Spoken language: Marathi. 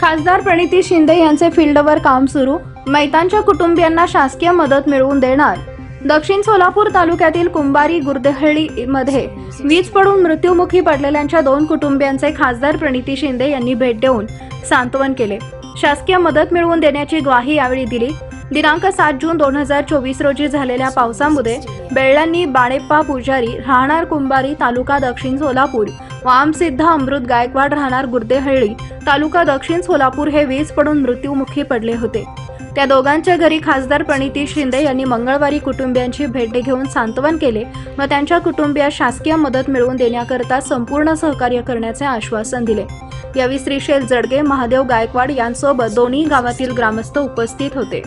खासदार प्रणिती शिंदे यांचे फील्डवर काम सुरू. मैतांच्या कुटुंबियांना शासकीय मदत मिळवून देणार. दक्षिण सोलापूर तालुक्यातील कुंभारी गुर्देहळी मध्ये वीज पडून मृत्युमुखी पडलेल्यांच्या दोन कुटुंबियांचे खासदार प्रणिती शिंदे यांनी भेट देऊन सांत्वन केले. शासकीय मदत मिळवून देण्याची ग्वाही यावेळी दिली. दिनांक सात जून दोन हजार चोवीस रोजी झालेल्या पावसामध्ये बेळ्यांनी बाणेप्पा पुजारी राहणार कुंभारी तालुका दक्षिण सोलापूर वामसिद्ध अमृत गायकवाड राहणार गुर्देहळ्ळी. तालुका दक्षिण सोलापूर हे वीज पडून मृत्युमुखी पडले होते. त्या दोघांच्या घरी खासदार प्रणिती शिंदे यांनी मंगळवारी कुटुंबियांची भेट घेऊन सांत्वन केले व त्यांच्या कुटुंबियास शासकीय मदत मिळवून देण्याकरता संपूर्ण सहकार्य करण्याचे आश्वासन दिले. यावेळी श्रीशैल जडगे महादेव गायकवाड यांसोबत दोन्ही गावातील ग्रामस्थ उपस्थित होते.